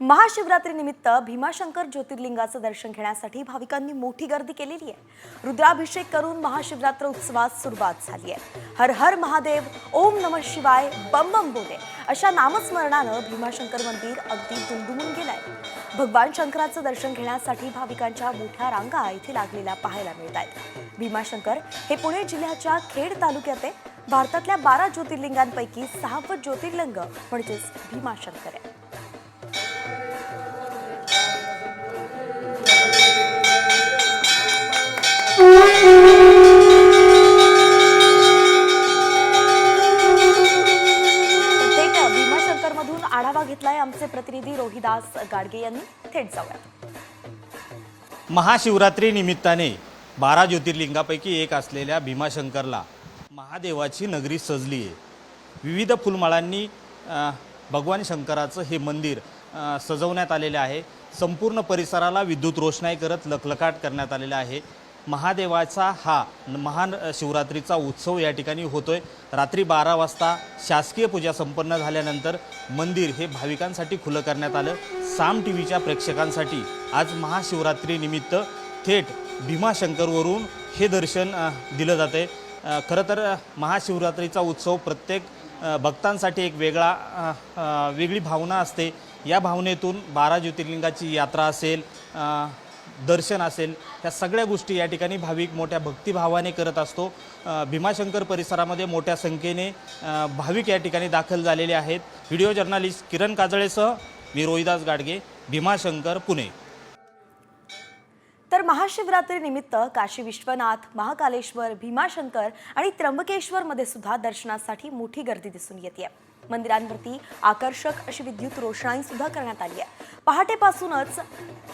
महाशिवरात्री निमित्त भीमाशंकर ज्योतिर्लिंगाचं दर्शन घेण्यासाठी भाविकांनी मोठी गर्दी केलेली आहे. रुद्राभिषेक करून महाशिवरात्र उत्सवात सुरुवात झाली आहे. हर हर महादेव ओम नम शिवाय बम बम बोले. अशा नामस्मरणानं भीमाशंकर मंदिर अगदी दुमदुमून गेलंय. भगवान शंकराचं दर्शन घेण्यासाठी भाविकांच्या मोठ्या रांगा इथे लागलेल्या पाहायला मिळत आहेत. भीमाशंकर हे पुणे जिल्ह्याच्या खेड तालुक्यात आहे. भारतातल्या बारा ज्योतिर्लिंगांपैकी सहावं ज्योतिर्लिंग म्हणजेच भीमाशंकर आहे. भीमाशंकर मधून आढावा घेतलाय आमचे प्रतिनिधी रोहिदास गाडगे यांनी. थेट जाऊया महाशिवरात्री निमित्ताने बारा ज्योतिर्लिंगापैकी एक असलेल्या भीमाशंकरला महादेवाची नगरी सजली आहे. विविध फुलमाळांनी अ, भगवान शंकराचं हे मंदिर अ, सजवण्यात आलेले आहे. संपूर्ण परिसराला विद्युत रोषणाई करत लखलखाट करण्यात आलेला आहे. महादेवाचा हा महान शिवरात्रीचा उत्सव या ठिकाणी होतोय. रात्री बारा वाजता शासकीय पूजा संपन्न झाल्यानंतर मंदिर हे भाविकांसाठी खुलं करण्यात आलं. साम टी व्हीच्या प्रेक्षकांसाठी आज महाशिवरात्रीनिमित्त थेट भीमाशंकरवरून हे दर्शन दिलं जाते खरं तर महाशिवरात्रीचा उत्सव प्रत्येक भक्तांसाठी एक वेगळा वेगळी भावना असते. या भावनेतून बारा ज्योतिर्लिंगाची यात्रा असेल दर्शन असेल ह्या सगळ्या गोष्टी या ठिकाणी भाविक मोठ्या भक्तिभावाने करत असतो. भीमाशंकर परिसरामध्ये मोठ्या संख्येने भाविक या ठिकाणी दाखल झालेले आहेत. व्हिडिओ जर्नलिस्ट किरण काजळेसह मी रोहिदास गाडगे भीमाशंकर पुणे. तर महाशिवरात्री निमित्त काशी विश्वनाथ महाकालेश्वर भीमाशंकर आणि त्र्यंबकेश्वरमध्ये सुद्धा दर्शनासाठी मोठी गर्दी दिसून येते मंदिरांवरती आकर्षक अशी विद्युत रोषणाई सुद्धा करण्यात आली आहे. पहाटेपासूनच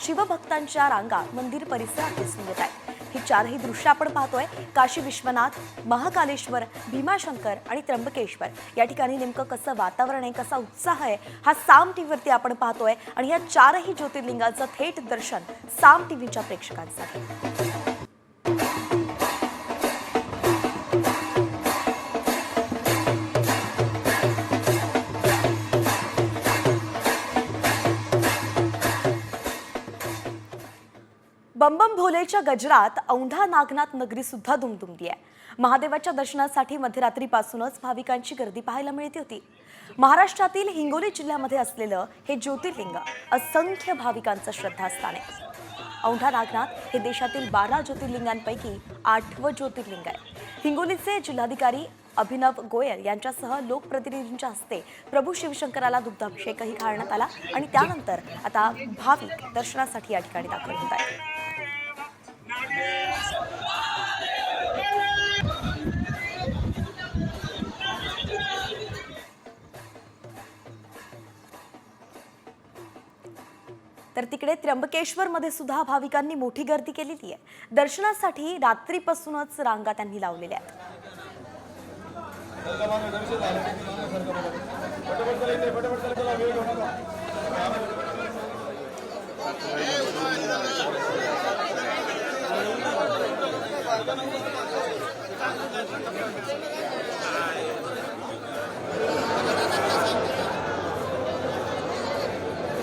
शिवभक्तांच्या रांगा मंदिर परिसरात दिसून येत आहेत. ही चारही दृश्य आपण पाहतोय. काशी विश्वनाथ महाकालेश्वर भीमाशंकर आणि त्र्यंबकेश्वर. या ठिकाणी नेमकं कसं वातावरण आहे कसा उत्साह आहे हा साम टीव्हीवरती आपण पाहतोय. आणि या चारही ज्योतिर्लिंगाचं थेट दर्शन साम टीव्हीच्या प्रेक्षकांसाठी. बंबम भोलेच्या गजरात औंढा नागनाथ नगरी सुद्धा दुमदुमली आहे. महादेवाच्या दर्शनासाठी मध्यरात्रीपासूनच भाविकांची गर्दी पाहायला मिळते होती. महाराष्ट्रातील हिंगोली जिल्ह्यामध्ये असलेलं हे ज्योतिर्लिंग असंख्य भाविकांचं श्रद्धास्थान आहे. औंढा नागनाथ हे देशातील बारा ज्योतिर्लिंगांपैकी आठवं ज्योतिर्लिंग आहे. हिंगोलीचे जिल्हाधिकारी अभिनव गोयल यांच्यासह लोकप्रतिनिधींच्या हस्ते प्रभू शिवशंकराला दुग्धाभिषेकही घालण्यात आला आणि त्यानंतर आता भाविक दर्शनासाठी या ठिकाणी दाखल होत आहेत. तर तिकडे त्र्यंबकेश्वरमध्ये सुद्धा भाविकांनी मोठी गर्दी केलेली आहे. दर्शनासाठी रात्रीपासूनच रांगा त्यांनी लावलेल्या आहेत.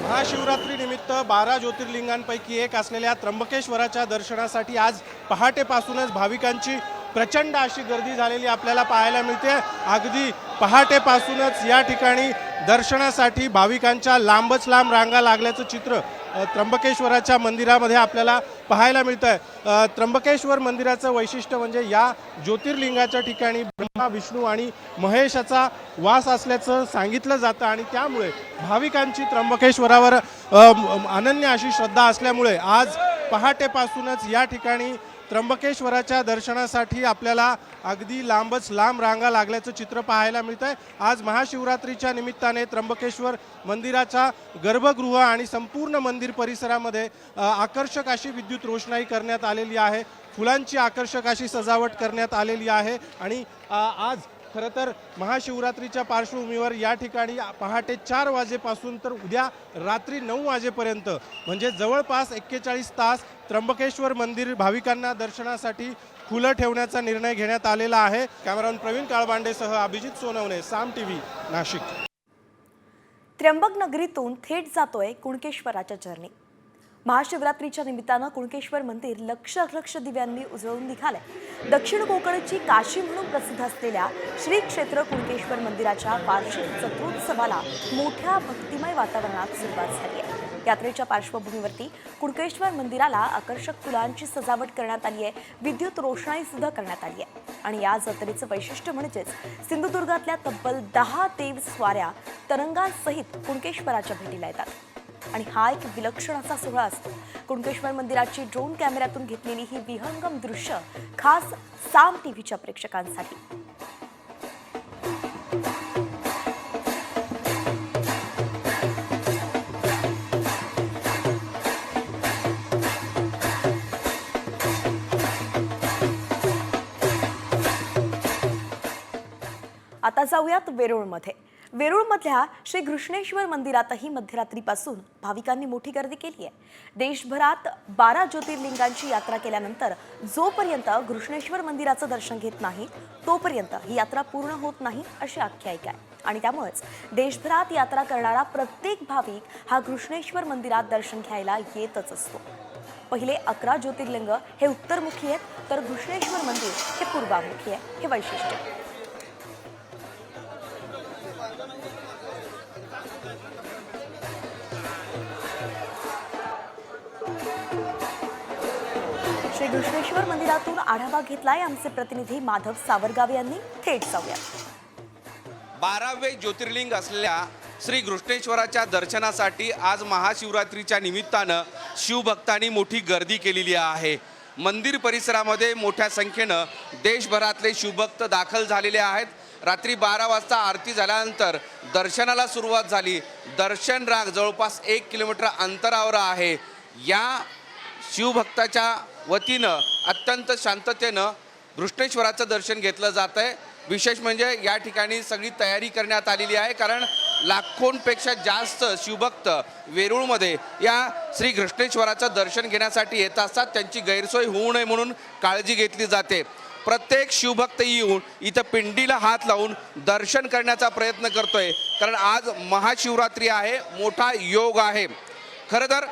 महाशिवरात्री निमित्त बारा ज्योतिर्लिंगांपैकी एक असलेल्या त्र्यंबकेश्वराच्या दर्शनासाठी आज पहाटेपासूनच भाविकांची प्रचंड अशी गर्दी झालेली आपल्याला पाहायला मिळते. अगदी पहाटेपासूनच या ठिकाणी दर्शनासाठी भाविकांच्या लांबच लांब रांगा लागल्याचं चित्र त्र्यंबकेश्वराच्या मंदिरामध्ये आपल्याला पाहायला मिळतं आहे त्र्यंबकेश्वर मंदिराचं वैशिष्ट्य म्हणजे या ज्योतिर्लिंगाच्या ठिकाणी ब्रह्मा विष्णू आणि महेशाचा वास असल्याचं सांगितलं जातं आणि त्यामुळे भाविकांची त्र्यंबकेश्वरावर अनन्य अशी श्रद्धा असल्यामुळे आज पहाटेपासूनच या ठिकाणी त्र्यंबकेश्वराच्या दर्शनासाठी आपल्याला अगदी लांबच लांब रांगा लागल्याचं चित्र पाहायला मिळत आहे आज महाशिवरात्रीच्या निमित्ताने त्र्यंबकेश्वर मंदिराचा गर्भगृह आणि संपूर्ण मंदिर परिसरामध्ये आकर्षक अशी विद्युत रोषणाई करण्यात आलेली आहे. फुलांची आकर्षक अशी सजावट करण्यात आलेली आहे. आणि आज खरं तर महाशिवरात्रीच्या पार्श्वभूमीवर या ठिकाणी पहाटे चार वाजेपासून तर उद्या रात्री नऊ वाजेपर्यंत म्हणजे जवळपास एक्केचाळीस तास त्र्यंबकेश्वर मंदिर भाविकांना दर्शनासाठी खुलं ठेवण्याचा निर्णय घेण्यात आलेला आहे. कॅमेरामन प्रवीण काळबांडेसह अभिजित सोनवणे साम टी व्ही नाशिक. त्र्यंबक नगरीतून थेट जातोय कुणकेश्वराच्या चरणी. महाशिवरात्रीच्या निमित्तानं कुणकेश्वर मंदिर लक्ष लक्ष दिव्यांनी उजळून निघालंय. दक्षिण कोकणची काशी म्हणून प्रसिद्ध असलेल्या श्री क्षेत्र कुणकेश्वर मंदिराच्या वार्षिक चतुरोत्सवाला मोठ्या भक्तिमय वातावरणात सुरुवात झाली आहे. यात्रेच्या पार्श्वभूमीवरती कुणकेश्वर मंदिराला आकर्षक फुलांची सजावट करण्यात आली आहे विद्युत रोषणाई सुद्धा करण्यात आली आहे. आणि या जत्रेचं वैशिष्ट्य म्हणजेच सिंधुदुर्गातल्या तब्बल दहा देव स्वाऱ्या तरंगांसहित कुणकेश्वराच्या भेटीला येतात. आणि हा एक विलक्षण असा सोहळा असतो. कुणकेश्वर मंदिराची ड्रोन कॅमेऱ्यातून घेतलेली ही विहंगम दृश्य खास साम टीव्हीच्या प्रेक्षकांसाठी. आता जाऊयात वेरूळमध्ये. वेरूळमधल्या श्री घृष्णेश्वर मंदिरातही मध्यरात्रीपासून भाविकांनी मोठी गर्दी केली आहे. देशभरात बारा ज्योतिर्लिंगांची यात्रा केल्यानंतर जोपर्यंत घृष्णेश्वर मंदिराचं दर्शन घेत नाही तोपर्यंत ही यात्रा पूर्ण होत नाही अशी आख्यायिका आहे. आणि त्यामुळेच देशभरात यात्रा करणारा प्रत्येक भाविक हा घृष्णेश्वर मंदिरात दर्शन घ्यायला येतच असतो. पहिले अकरा ज्योतिर्लिंग हे उत्तरमुखी आहेत तर घृष्णेश्वर मंदिर हे पूर्वामुखी आहे. हे वैशिष्ट्य. मंदिरातून आढावा घेतलाय आमचे प्रतिनिधी माधव सावरगावे यांनी. थेट जाऊया. बारावे ज्योतिर्लिंग असलेल्या श्री घृष्णेश्वराच्या दर्शनासाठी आज महाशिवरात्रीच्या निमित्तानं शिवभक्तांनी मोठी गर्दी केलेली आहे. मंदिर परिसरामध्ये मोठ्या संख्येनं देशभरातले शिवभक्त दाखल झालेले आहेत. रात्री बारा वाजता आरती झाल्यानंतर दर्शनाला सुरुवात झाली. दर्शन राग जवळपास एक किलोमीटर अंतरावर आहे. या शिवभक्ताच्या वतीनं अत्यंत शांततेनं घृष्णेश्वराचं दर्शन घेतलं जात आहे. विशेष म्हणजे या ठिकाणी सगळी तयारी करण्यात आलेली आहे. कारण लाखोंपेक्षा जास्त शिवभक्त वेरूळमध्ये या श्री घृष्णेश्वराचं दर्शन घेण्यासाठी येत असतात. त्यांची गैरसोय होऊ नये म्हणून काळजी घेतली जाते. प्रत्येक शिवभक्त येऊन इथं पिंडीला हात लावून दर्शन करण्याचा प्रयत्न करतोय. कारण आज महाशिवरात्री आहे. मोठा योग आहे. खरं तर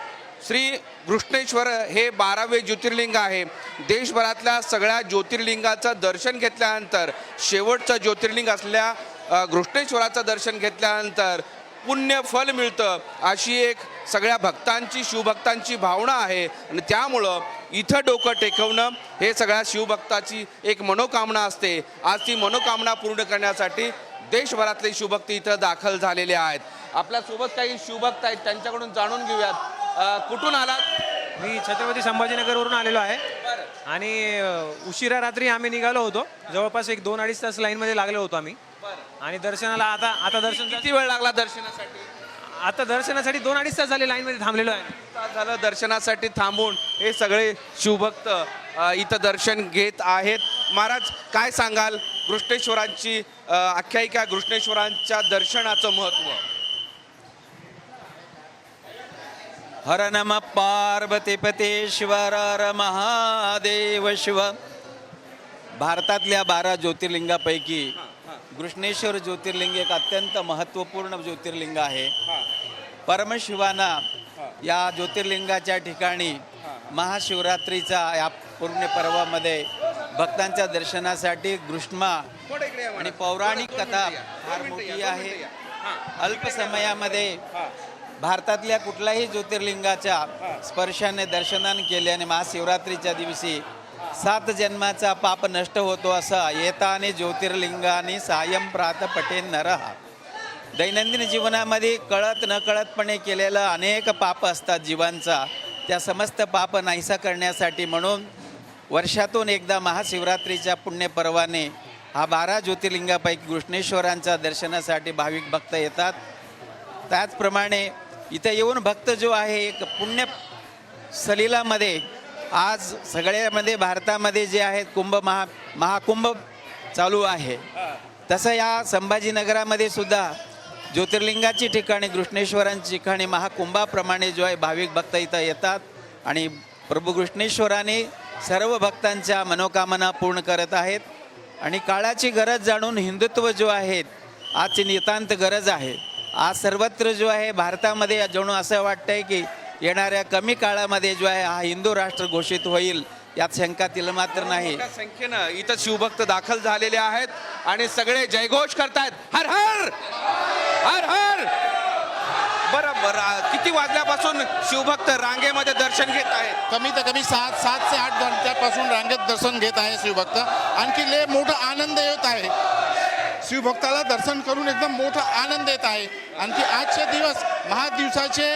श्री घृष्णेश्वर हे बारावे ज्योतिर्लिंग आहे. देशभरातल्या सगळ्या ज्योतिर्लिंगाचं दर्शन घेतल्यानंतर शेवटचं ज्योतिर्लिंग असल्या घृष्णेश्वराचं दर्शन घेतल्यानंतर पुण्य फल मिळतं अशी एक सगळ्या भक्तांची शिवभक्तांची भावना आहे. आणि त्यामुळं इथं डोकं टेकवणं हे सगळ्या शिवभक्ताची एक मनोकामना असते. आज ती मनोकामना पूर्ण करण्यासाठी देशभरातले शिवभक्त इथं दाखल झालेले आहेत. आपल्यासोबत काही शिवभक्त आहेत त्यांच्याकडून जाणून घेऊयात. कुठून आलात? मी छत्रपती संभाजीनगरवरून आलेलो आहे. आणि उशिरा रात्री आम्ही निघालो होतो. जवळपास एक दोन अडीच तास लाईनमध्ये लागलो होतो आम्ही. आणि दर्शनाला आता आता दर्शन किती वेळ लागला दर्शनासाठी? आता दर्शनासाठी दोन अडीच तास झाले लाईनमध्ये थांबलेलो आहे. तास झालं दर्शनासाठी थांबून. हे सगळे शिवभक्त इथं दर्शन घेत आहेत. महाराज काय सांगाल? घृष्णेश्वरांची आख्यायिका घृष्णेश्वरांच्या दर्शनाचं महत्त्व. हर नम पार्वतीपतेश्वर हर महादेव शिव. भारतातल्या बारा ज्योतिर्लिंगापैकी घृष्णेश्वर ज्योतिर्लिंग एक अत्यंत महत्त्वपूर्ण ज्योतिर्लिंग आहे. परमशिवाना या ज्योतिर्लिंगाच्या ठिकाणी महाशिवरात्रीचा या पूर्ण पर्वामध्ये भक्तांच्या दर्शनासाठी घृष्मा आणि पौराणिक कथा फार मोठी आहे. अल्प समयामध्ये भारतातल्या कुठल्याही ज्योतिर्लिंगाच्या स्पर्शाने दर्शनान केल्याने महाशिवरात्रीच्या दिवशी सात जन्माचा पाप नष्ट होतो असा येताने ज्योतिर्लिंगाने सायम प्रात पटे नरहा दैनंदिन जीवनामध्ये कळत नकळतपणे केलेलं अनेक पाप असतात जीवांचा. त्या समस्त पाप नाहीसा करण्यासाठी म्हणून वर्षातून एकदा महाशिवरात्रीच्या पुण्यपर्वाने हा बारा ज्योतिर्लिंगापैकी घृष्णेश्वरांच्या दर्शनासाठी भाविक भक्त येतात. त्याचप्रमाणे इथं येऊन भक्त जो आहे एक पुण्य सलिलामध्ये आज सगळ्यामध्ये भारतामध्ये जे आहेत कुंभ महा महाकुंभ चालू आहे. तसं या संभाजीनगरामध्ये सुद्धा ज्योतिर्लिंगाची ठिकाणी कृष्णेश्वरांची ठिकाणी महाकुंभाप्रमाणे जो आहे भाविक भक्त इथं येतात आणि प्रभू कृष्णेश्वराने सर्व भक्तांच्या मनोकामना पूर्ण करत आहेत. आणि काळाची गरज जाणून हिंदुत्व जो आहे आजची नितांत गरज आहे. आज सर्वत्र जो आहे भारतामध्ये जणू असं वाटतंय की येणाऱ्या कमी काळामध्ये जो आहे हा हिंदू राष्ट्र घोषित होईल यात शंका तिला मात्र नाही. संख्येनं इथं शिवभक्त दाखल झालेले आहेत आणि सगळे जयघोष करतायत. हर हर! हर हर! बरं बरं. किती वाजल्यापासून शिवभक्त रांगेमध्ये दर्शन घेत आहेत? कमी तर कमी सात सात ते आठ घंट्यापासून रांगेत दर्शन घेत आहे शिवभक्त. आणखी लय मोठा आनंद येत आहे. शिवभक्ताला दर्शन करून एकदम मोठा आनंद येत आहे. आणखी आजचे दिवस महादिवसाचे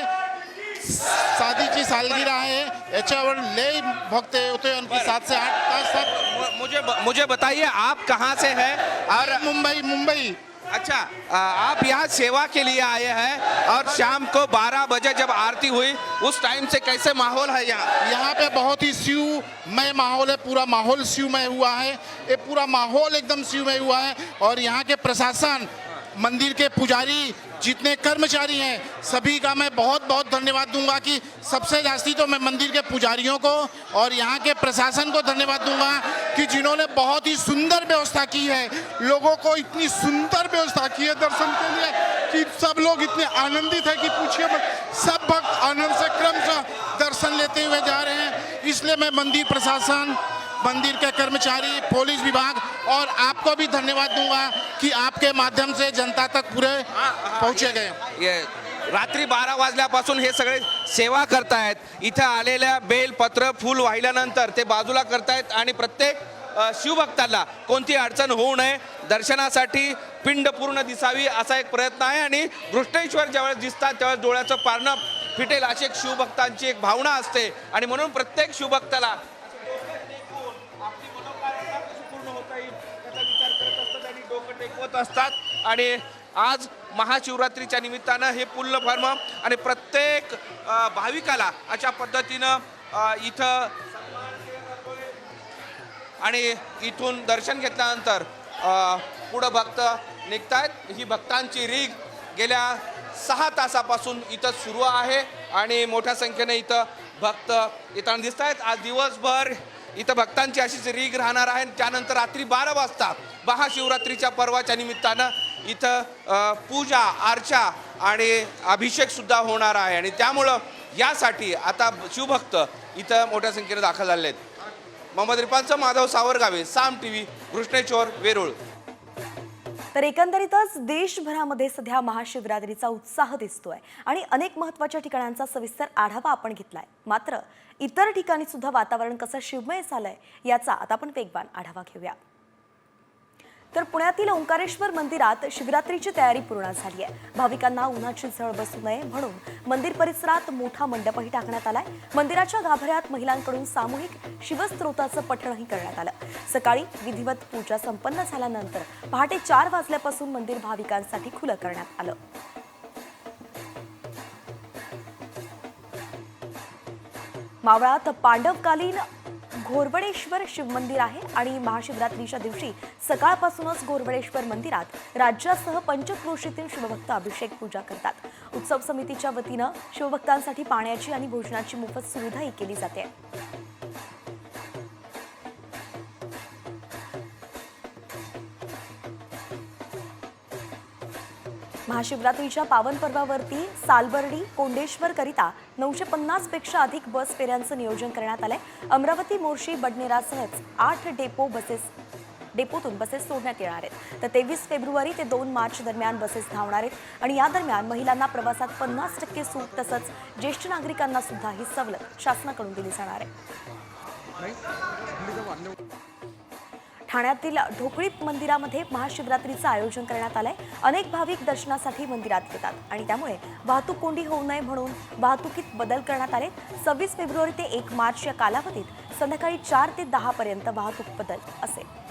साधीची सालगिरा आहे याच्यावर लय भक्त होते आणखी सात से आठ तास तक मुझे मुझे बताइए आप कहाँ से हैं? और मुंबई मुंबई। अच्छा आप यहाँ सेवा के लिए आए हैं और शाम को 12 बजे जब आरती हुई उस टाइम से कैसे माहौल है यहाँ? यहाँ पे बहुत ही शिवमय माहौल है पूरा माहौल शिवमय हुआ है। ये पूरा माहौल एकदम शिवमय हुआ है और यहाँ के प्रशासन मंदिर के पुजारी जितने कर्मचारी हैं, सभी का मैं बहुत बहुत धन्यवाद दूँगा कि सबसे जास्ती तो मैं मंदिर के पुजारियों को और यहाँ के प्रशासन को धन्यवाद दूँगा कि जिन्होंने बहुत ही सुंदर व्यवस्था की है। लोगों को इतनी सुंदर व्यवस्था की है दर्शन के लिए कि सब लोग इतने आनंदित है कि पूछिए सब भक्त आनंद से क्रमशः दर्शन लेते हुए जा रहे हैं। इसलिए मैं मंदिर प्रशासन, मंदिर के कर्मचारी, पुलिस विभाग और आपको भी धन्यवाद दूँगा। कि आपके माध्यम से जनता तक पूरे पहुंचे गए। ये रात्री बारा वाजल्यापासून हे सगळे सेवा करतायत. इथं आलेल्या बेलपत्र फूल वाहिल्यानंतर ते बाजूला करतायत आणि प्रत्येक शिवभक्ताला कोणती अडचण होऊ नये दर्शनासाठी पिंड पूर्ण दिसावी असा एक प्रयत्न आहे आणि दृष्टेश्वर ज्यावेळेस दिसतात त्यावेळेस डोळ्याचं पारणं फिटेल अशी एक शिवभक्तांची एक भावना असते. आणि म्हणून प्रत्येक शिवभक्ताला आपली मनोकामना कशी पूर्ण होता येईल याचा विचार करत असतात आणि डोकं असतात. आणि आज महाशिवरात्रीच्या निमित्तानं हे पुल्ल फर्म आणि प्रत्येक भाविकाला अशा पद्धतीनं इथं आणि इथून दर्शन घेतल्यानंतर पुढं भक्त निघतायत. ही भक्तांची रीग गेल्या सहा तासापासून इथं सुरू आहे. आणि मोठ्या संख्येने इथं भक्त येताना दिसत आहेत आज दिवसभर इथं भक्तांची अशीच रीग राहणार आहे. त्यानंतर रात्री बारा वाजता महाशिवरात्रीच्या पर्वाच्या निमित्तानं इथं पूजा अर्चा आणि अभिषेकसुद्धा होणार आहे. आणि त्यामुळं यासाठी आता शिवभक्त इथं मोठ्या संख्येने दाखल झाले आहेत. मोहम्मद रिपांचं माधव सावरगावे साम टी व्ही कृष्णेश्वर वेरूळ. तर एकंदरीतच देशभरामध्ये सध्या महाशिवरात्रीचा उत्साह दिसतोय आणि अनेक महत्त्वाच्या ठिकाणांचा सविस्तर आढावा आपण घेतलाय. मात्र इतर ठिकाणी सुद्धा वातावरण कसं शिवमय झालंय याचा आता आपण वेगवान आढावा घेऊया. तर पुण्यातील ओंकारेश्वर मंदिरात शिवरात्रीची तयारी पूर्ण झाली आहे. भाविकांना उन्हाची झळ बसू नये म्हणून मंदिर परिसरात मोठा मंडपही टाकण्यात आलाय. मंदिराच्या गाभाऱ्यात महिलांकडून सामूहिक शिवस्त्रोताचं पठणही करण्यात आलं. सकाळी विधिवत पूजा संपन्न झाल्यानंतर पहाटे चार वाजल्यापासून मंदिर भाविकांसाठी खुलं करण्यात आलं. मावळात पांडवकालीन घोरवडेश्वर शिवमंदिर आहे आणि महाशिवरात्रीच्या दिवशी सकाळपासूनच घोरवडेश्वर मंदिरात राज्यासह पंचक्रोशीतील शिवभक्त अभिषेक पूजा करतात. उत्सव समितीच्या वतीनं शिवभक्तांसाठी पाण्याची आणि भोजनाची मोफत सुविधाही केली जाते. महाशिवरात्रीच्या पावन पर्वावरती सालबर्डी कोंडेश्वर करिता नऊशे पन्नासपेक्षा अधिक बस फेऱ्यांचं नियोजन करण्यात आलंय. अमरावती मोर्शी बडनेरासहच आठ डेपो बसेस डेपोतून बसेस सोडण्यात येणार आहेत. तर तेवीस फेब्रुवारी ते दोन मार्च दरम्यान बसेस धावणार आहेत आणि या दरम्यान महिलांना प्रवासात पन्नास टक्के सूट तसंच ज्येष्ठ नागरिकांना सुद्धा ही सवलत शासनाकडून दिली जाणार आहे. ठाण्यातील ढोकळी मंदिरामध्ये महाशिवरात्रीचं आयोजन करण्यात आलंय. अनेक भाविक दर्शनासाठी मंदिरात येतात आणि त्यामुळे वाहतूक कोंडी होऊ नये म्हणून वाहतुकीत बदल करण्यात आले. सव्वीस फेब्रुवारी ते एक मार्च या कालावधीत संध्याकाळी चार ते दहा पर्यंत वाहतूक बदल असेल.